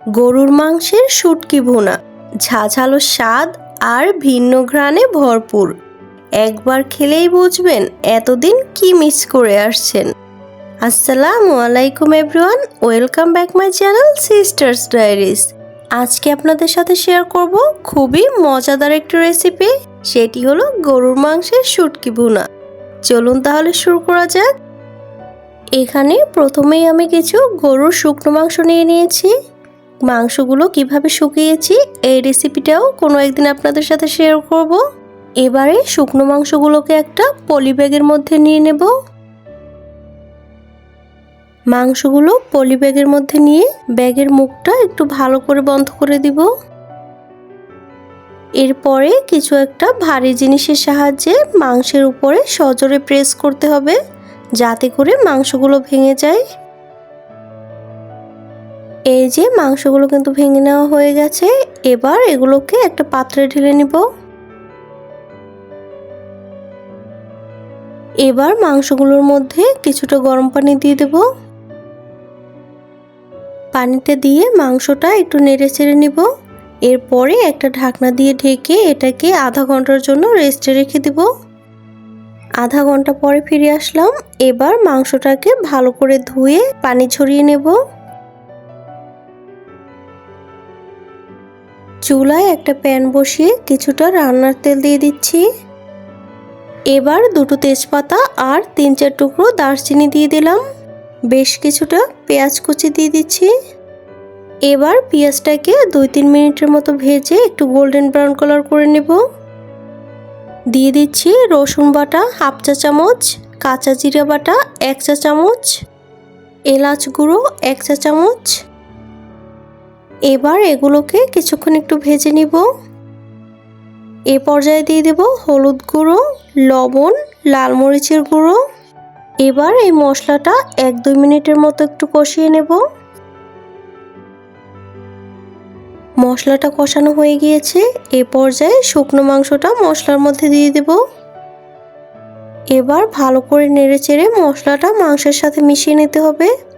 গরুর মাংসের শুটকি ভুনা, ঝাঝালো স্বাদ আর ভিন্ন ঘ্রাণে ভরপুর। একবার খেলেই বুঝবেন এতদিন কি মিস করে আসছেন। আসসালামু আলাইকুম everyone welcome back my channel sisters diaries আজকে আপনাদের সাথে শেয়ার করব খুবই মজাদার একটি রেসিপি সেটি হলো গরুর মাংসের শুটকি ভুনা। চলুন তাহলে শুরু করা যাক। এখানে প্রথমেই আমি কিছু গরুর শুকনো মাংস নিয়ে নিয়েছি। মাংসগুলো কীভাবে শুকিয়েছি এই রেসিপিটাও কোনো একদিন আপনাদের সাথে শেয়ার করব। এবারে শুকনো মাংসগুলোকে একটা পলি ব্যাগের মধ্যে নিয়ে নেব। মাংসগুলো পলি ব্যাগের মধ্যে নিয়ে ব্যাগের মুখটা একটু ভালো করে বন্ধ করে দিব। এরপরে কিছু একটা ভারী জিনিসের সাহায্যে মাংসের উপরে সজোরে প্রেস করতে হবে, যাতে করে মাংসগুলো ভেঙে যায়। এই যে মাংসগুলো কিন্তু ভেঙে নেওয়া হয়ে গেছে, এবার এগুলোকে একটা পাত্রে ঢেলে নিব। এবার মাংসগুলোর মধ্যে কিছুটা গরম পানি দিয়ে দেব। পানিতে দিয়ে মাংসটা একটু নেড়ে চেড়ে নিব। এরপরে একটা ঢাকনা দিয়ে ঢেকে এটাকে আধা ঘণ্টার জন্য রেস্টে রেখে দেব। আধা ঘণ্টা পরে ফিরে আসলাম। এবার মাংসটাকে ভালো করে ধুয়ে পানি ছড়িয়ে নেব। চুলায় একটা প্যান বসিয়ে কিছুটা রান্নার তেল দিয়ে দিচ্ছি। এবার দুটো তেজপাতা আর তিন চার টুকরো দারচিনি দিয়ে দিলাম। বেশ কিছুটা পেঁয়াজ কুচি দিয়ে দিচ্ছি। এবার পেঁয়াজটাকে দুই তিন মিনিটের মতো ভেজে একটু গোল্ডেন ব্রাউন কালার করে নেব। দিয়ে দিচ্ছি রসুন বাটা হাফ চা চামচ, কাঁচা জিরা বাটা এক চা চামচ, এলাচ গুঁড়ো এক চা চামচ এবার এগুলোকে কিছুক্ষণ একটু ভেজে নিব। এ পর্যায়ে দিয়ে দেব হলুদ গুঁড়ো, লবণ, লাল মরিচের গুঁড়ো। এবার এই মশলাটা এক দুই মিনিটের মতো একটু কষিয়ে নেব। মশলাটা কষানো হয়ে গিয়েছে, এ পর্যায়ে শুকনো মাংসটা মশলার মধ্যে দিয়ে দেব। এবার ভালো করে নেড়ে চেড়ে মশলাটা মাংসের সাথে মিশিয়ে নিতে হবে।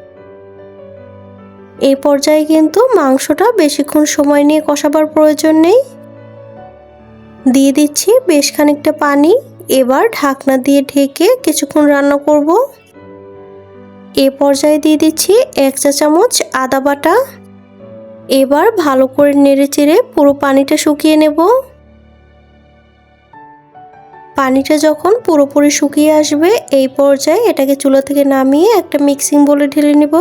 এই পর্যায়ে কিন্তু মাংসটা বেশিক্ষণ সময় নিয়ে কষাবার প্রয়োজন নেই। দিয়ে দিচ্ছি বেশ খানিকটা পানি। এবার ঢাকনা দিয়ে ঢেকে কিছুক্ষণ রান্না করব। এ পর্যায়ে দিয়ে দিচ্ছি এক চা চামচ আদা বাটা। এবার ভালো করে নেড়ে চেড়ে পুরো পানিটা শুকিয়ে নেব। পানিটা যখন পুরোপুরি শুকিয়ে আসবে, এই পর্যায়ে এটাকে চুলা থেকে নামিয়ে একটা মিক্সিং বলে ঢেলে নেব।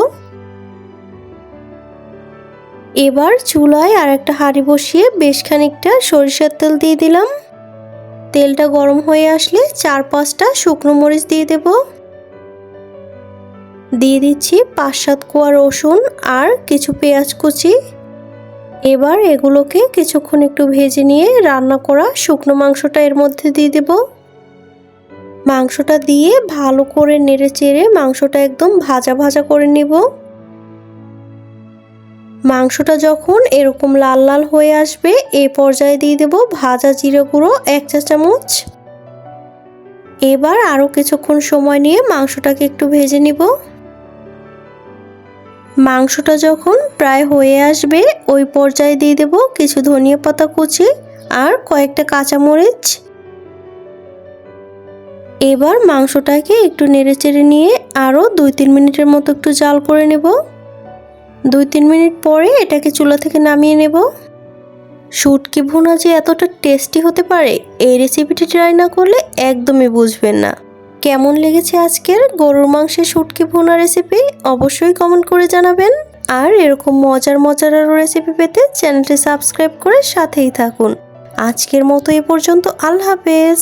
এবার চুলায় আর একটা হাঁড়ি বসিয়ে বেশ খানিকটা সরিষার তেল দিয়ে দিলাম। তেলটা গরম হয়ে আসলে চার পাঁচটা শুকনো মরিচ দিয়ে দেব। দিয়ে দিচ্ছি পাঁচ সাত কোয়া রসুন আর কিছু পেঁয়াজ কুচি। এবার এগুলোকে কিছুক্ষণ একটু ভেজে নিয়ে রান্না করা শুকনো মাংসটা এর মধ্যে দিয়ে দেব। মাংসটা দিয়ে ভালো করে নেড়ে চেড়ে মাংসটা একদম ভাজা ভাজা করে নেব। মাংসটা যখন এরকম লাল লাল হয়ে আসবে, এ পর্যায়ে দিয়ে দেব ভাজা জিরে গুঁড়ো এক চা চামচ। এবার আরও কিছুক্ষণ সময় নিয়ে মাংসটাকে একটু ভেজে নিব। মাংসটা যখন প্রায় হয়ে আসবে, ওই পর্যায়ে দিয়ে দেব কিছু ধনিয়া পাতা কুচি আর কয়েকটা কাঁচামরিচ। এবার মাংসটাকে একটু নেড়ে চেড়ে নিয়ে আরও দুই তিন মিনিটের মতো একটু জাল করে নেব। দুই তিন মিনিট পরে এটাকে চুলা থেকে নামিয়ে নেব। শুটকি ভুনা যে এতটা টেস্টি হতে পারে, এই রেসিপিটি ট্রাই না করলে একদমই বুঝবেন না। কেমন লেগেছে আজকের গরুর মাংসের শুটকি ভুনা রেসিপি অবশ্যই কমেন্ট করে জানাবেন। আর এরকম মজার মজার আরও রেসিপি পেতে চ্যানেলটি সাবস্ক্রাইব করে সাথেই থাকুন। আজকের মতো এ পর্যন্ত, আল্লাহ হাফেজ।